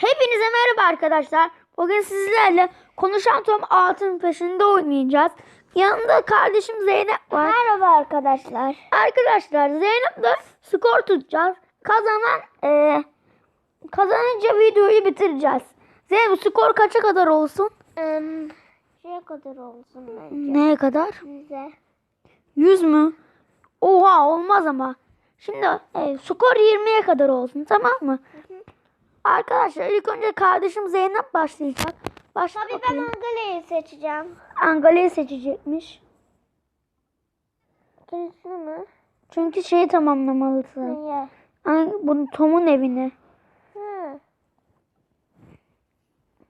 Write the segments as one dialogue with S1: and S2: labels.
S1: Hepinize merhaba arkadaşlar. Bugün sizlerle Konuşan Tom altın peşinde oynayacağız. Yanımda kardeşim Zeynep var.
S2: Merhaba arkadaşlar.
S1: Arkadaşlar Zeynep'le skor tutacağız. Kazanan eee kazanınca videoyu bitireceğiz. Zeynep skor kaça kadar olsun?
S2: Ee, şeye kadar olsun bence.
S1: Neye kadar?
S2: Bize.
S1: 100 mü? Oha olmaz ama. Şimdi e, skor 20'ye kadar olsun tamam mı? Arkadaşlar ilk önce kardeşim Zeynep başlayacak. Başla
S2: Tabii ben
S1: bakayım.
S2: Seçeceğim.
S1: Angalya'yı seçecekmiş.
S2: İkincisini mi?
S1: Çünkü şeyi tamamlamalısın.
S2: Niye?
S1: An- Bunu Tom'un evine.
S2: Hı.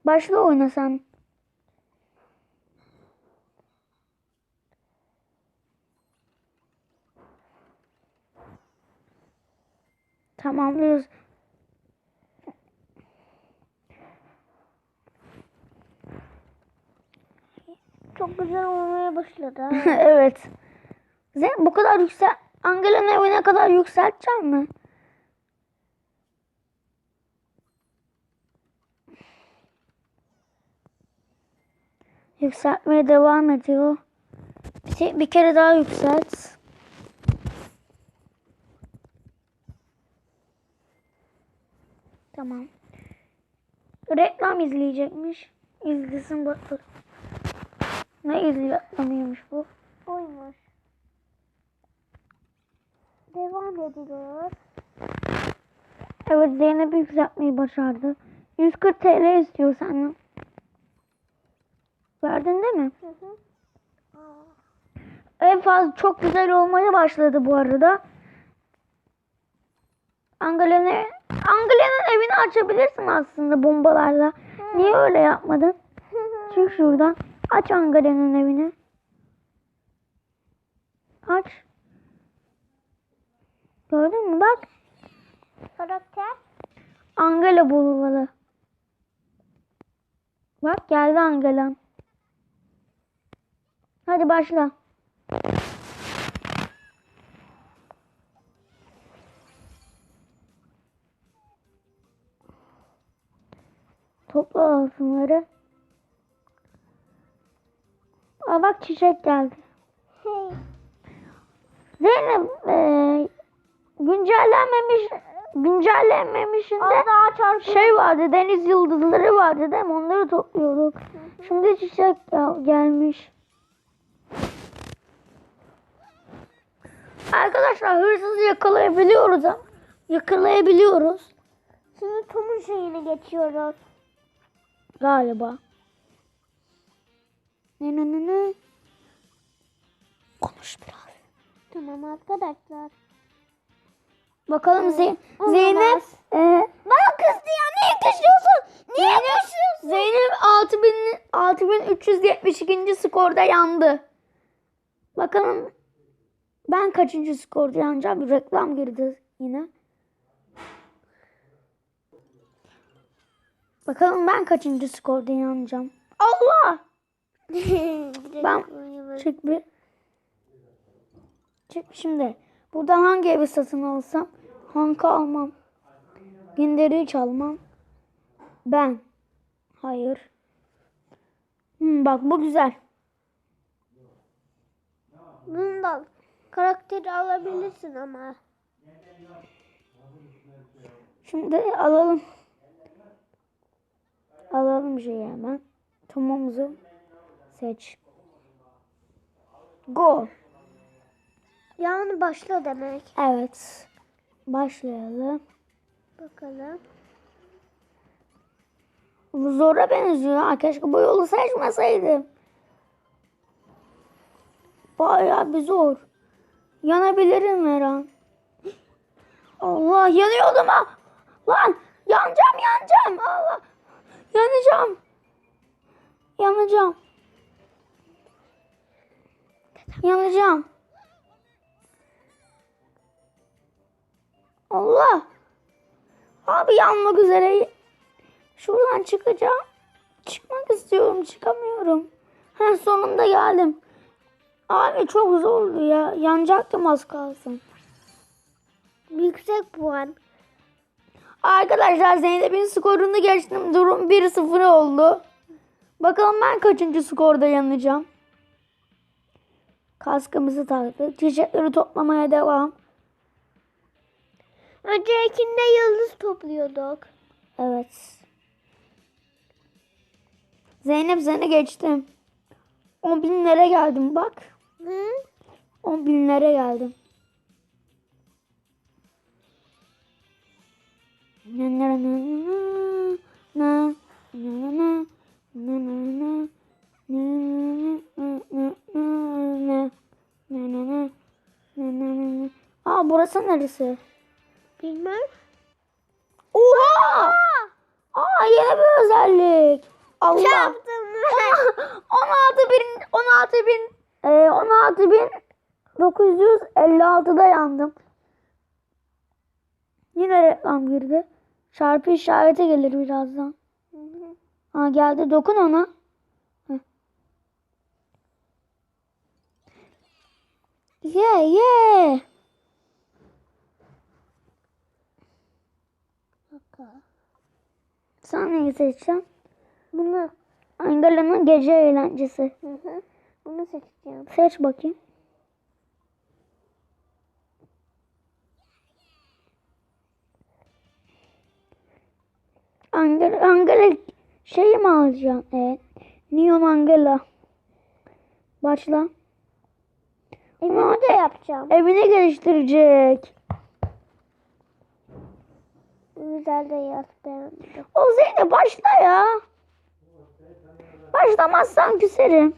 S1: Başla oynasan. Tamamlıyoruz.
S2: Çok güzel olmaya başladı.
S1: evet. Zeynep bu kadar yüksel... Angela'nın evine kadar yükseltecek mi? Yükseltmeye devam ediyor. Bir, şey- bir kere daha yükselt. Tamam. Reklam izleyecekmiş. İzlesin bakalım. Ne reklamıymış bu?
S2: Oymuş. Devam ediyor.
S1: Evet Zeynep yükseltmeyi başardı. 140 TL istiyor senden. Verdin değil mi?
S2: Hı hı.
S1: En fazla çok güzel olmaya başladı bu arada. Angela'nın Angela'nın evini açabilirsin aslında bombalarla. Niye öyle yapmadın? Çık şuradan. Aç Angela'nın evini. Aç. Gördün mü bak.
S2: Karakter.
S1: Angela bulmalı. Bak geldi Angela. Hadi başla. Topla altınları. Aa bak çiçek geldi.
S2: Hey.
S1: Zeynep eee güncellenmemiş güncellenmemişinde şey vardı deniz yıldızları vardı değil mi? Onları topluyorduk. Şimdi çiçek gel- gelmiş. Arkadaşlar hırsızı yakalayabiliyoruz ama yakalayabiliyoruz
S2: Şimdi Tom'un şeyini geçiyoruz.
S1: galiba. Ne ne ne ne? Konuş biraz.
S2: Tamam arkadaşlar.
S1: Bakalım
S2: Olamaz.
S1: Zeynep e,
S2: Bana kızdı ya. Niye kızıyorsun? Niye kızıyorsun?
S1: Zeynep 6000 6372. skorda yandı. Bakalım ben kaçıncı skorda yanacağım? Bir reklam girdi yine. Bakalım ben kaçıncı skorda yanacağım. Allah! Ben çık bir. Çık şimdi. Buradan hangi evi satın alsam? Hanka almam. Günderi hiç almam. Ben. Hayır. Hmm, bak bu güzel.
S2: Bundan karakteri alabilirsin ama.
S1: Şimdi alalım. Alalım şeyi hemen. Tomumuzu seç. Go.
S2: Yani başla demek.
S1: Evet. Başlayalım.
S2: Bakalım.
S1: Bu zora benziyor. ha. Keşke bu yolu seçmeseydim. Bayağı bir zor. Yanabilirim her an. Allah yanıyordum ha. Lan yanacağım yanacağım. Allah. Yanacağım. Yanacağım. Yanacağım. Allah. Abi yanmak üzere. Şuradan çıkacağım. Çıkmak istiyorum. Çıkamıyorum. Ha sonunda geldim. Abi çok zordu ya. Yanacaktım az kalsın.
S2: Yüksek puan.
S1: Arkadaşlar Zeynep'in skorunu geçtim. Durum 1-0 oldu. Bakalım ben kaçıncı skorda yanacağım. Kaskımızı taktık. Çiçekleri toplamaya devam.
S2: Öncekinde yıldız topluyorduk.
S1: Evet. Zeynep seni geçtim. 10 binlere geldim bak.
S2: Hı?
S1: 10 binlere geldim. Na na na na na na na na na na na Aa burası neresi?
S2: Bilmem.
S1: Oha! Aa yeni bir özellik. Allah.
S2: Çarptım.
S1: 16 bin 16 bin e, 16 bin 956'da yandım. Yine reklam girdi. Çarpı işareti gelir birazdan. Ha geldi dokun ona. Heh. Ye ye. Sen neyi seçeceksin?
S2: Bunu.
S1: Angela'nın gece eğlencesi.
S2: Hı hı. Bunu seçeceğim.
S1: Seç bakayım. Angela, Angela şeyi mi alacaksın? Evet. Neon Angela. Başla.
S2: Evimi de yapacağım.
S1: Evini geliştirecek.
S2: Güzel de yaz beğendim.
S1: O Zeynep başla ya. Başlamazsan küserim.